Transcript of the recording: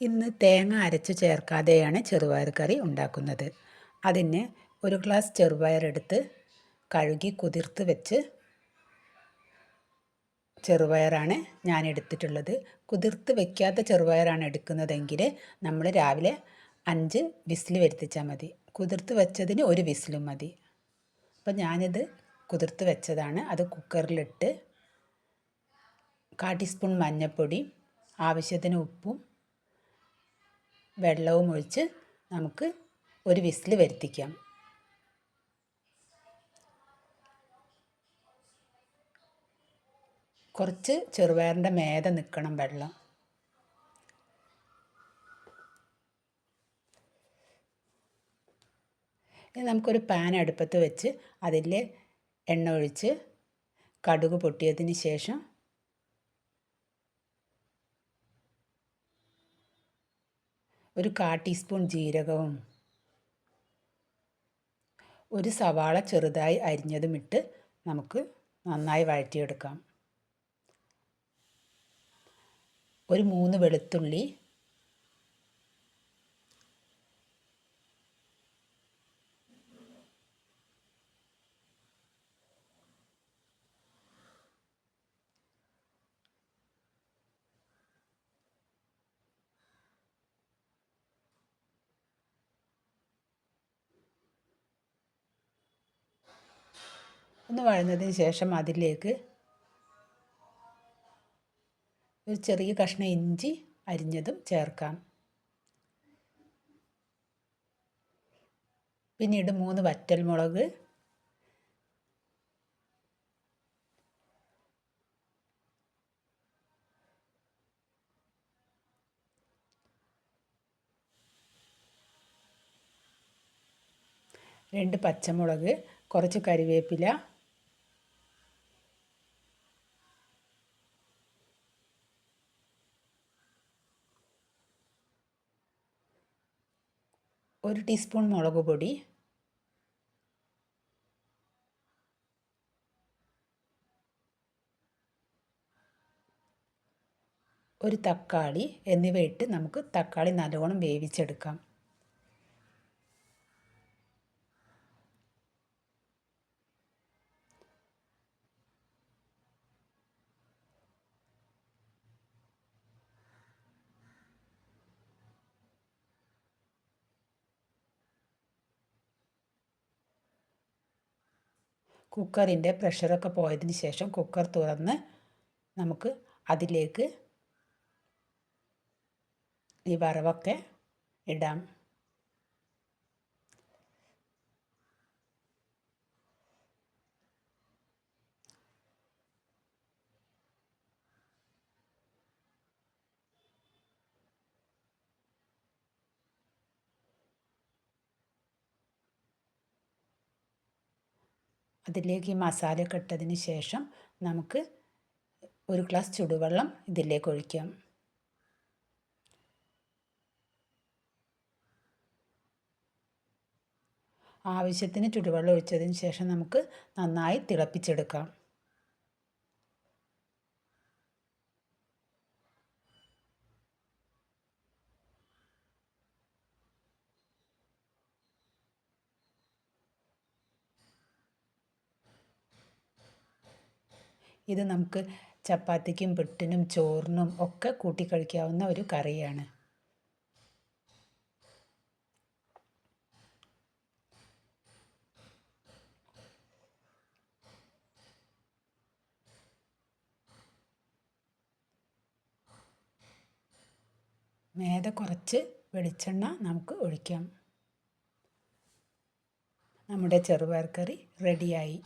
ഇന്ന് തേങ്ങ അരച്ച് ചേർക്കാതെയാണ് ചെറുപയർ കറി ഉണ്ടാക്കുന്നത്. അതിന് ഒരു ഗ്ലാസ് ചെറുപയർ എടുത്ത് കഴുകി കുതിർത്ത് വെച്ച് ചെറുപയറാണ് ഞാൻ എടുത്തിട്ടുള്ളത്. കുതിർത്ത് വെക്കാത്ത ചെറുപയറാണ് എടുക്കുന്നതെങ്കിൽ നമ്മൾ രാവിലെ അഞ്ച് വിസിൽ വരുത്തിച്ചാൽ മതി. കുതിർത്ത് വെച്ചതിന് ഒരു വിസിലും മതി. അപ്പം ഞാനിത് കുതിർത്ത് വെച്ചതാണ്. അത് കുക്കറിലിട്ട് കാ ടീസ്പൂൺ മഞ്ഞൾപ്പൊടി ആവശ്യത്തിന് ഉപ്പും വെള്ളവും ഒഴിച്ച് നമുക്ക് ഒരു വിസിൽ വരുത്തിക്കാം. കുറച്ച് ചെറുപയറിന്റെ മേത നിൽക്കണം വെള്ളം. ഇനി നമുക്കൊരു പാൻ അടുപ്പത്ത് വെച്ച് അതിൽ എണ്ണ ഒഴിച്ച് കടുക് പൊട്ടിയതിന് ശേഷം ഒരു കാ ടീസ്പൂൺ ജീരകവും ഒരു സവാള ചെറുതായി അരിഞ്ഞതും ഇട്ട് നമുക്ക് നന്നായി വഴറ്റിയെടുക്കാം. ഒരു മൂന്ന് വെളുത്തുള്ളി ഒന്ന് വഴന്നതിന് ശേഷം അതിലേക്ക് ഒരു ചെറിയ കഷ്ണം ഇഞ്ചി അരിഞ്ഞതും ചേർക്കാം. പിന്നീട് മൂന്ന് വറ്റൽമുളക് രണ്ട് പച്ചമുളക് കുറച്ച് കറിവേപ്പില ഒരു ടീസ്പൂൺ മുളക് പൊടി. ഒരു തക്കാളി എന്നിവ ഇട്ട് നമുക്ക് തക്കാളി നല്ലോണം വേവിച്ചെടുക്കാം. കുക്കറിന്റെ പ്രഷറൊക്കെ പോയതിന് ശേഷം കുക്കർ തുറന്ന് നമുക്ക് അതിലേക്ക് ഈ വറവൊക്കെ ഇടാം. അതിലേക്ക് ഈ മസാലയൊക്കെ ഇട്ടതിന് ശേഷം നമുക്ക് ഒരു ഗ്ലാസ് ചുടുവെള്ളം ഇതിലേക്ക് ഒഴിക്കാം. ആവശ്യത്തിന് ചുടുവെള്ളം ഒഴിച്ചതിന് ശേഷം നമുക്ക് നന്നായി തിളപ്പിച്ചെടുക്കാം. ഇത് നമുക്ക് ചപ്പാത്തിക്കും പുട്ടിനും ചോറിനും ഒക്കെ കൂട്ടി കഴിക്കാവുന്ന ഒരു കറിയാണ്. മേത കുറച്ച് വെളിച്ചെണ്ണ നമുക്ക് ഒഴിക്കാം. നമ്മുടെ ചെറുപയർ കറി റെഡിയായി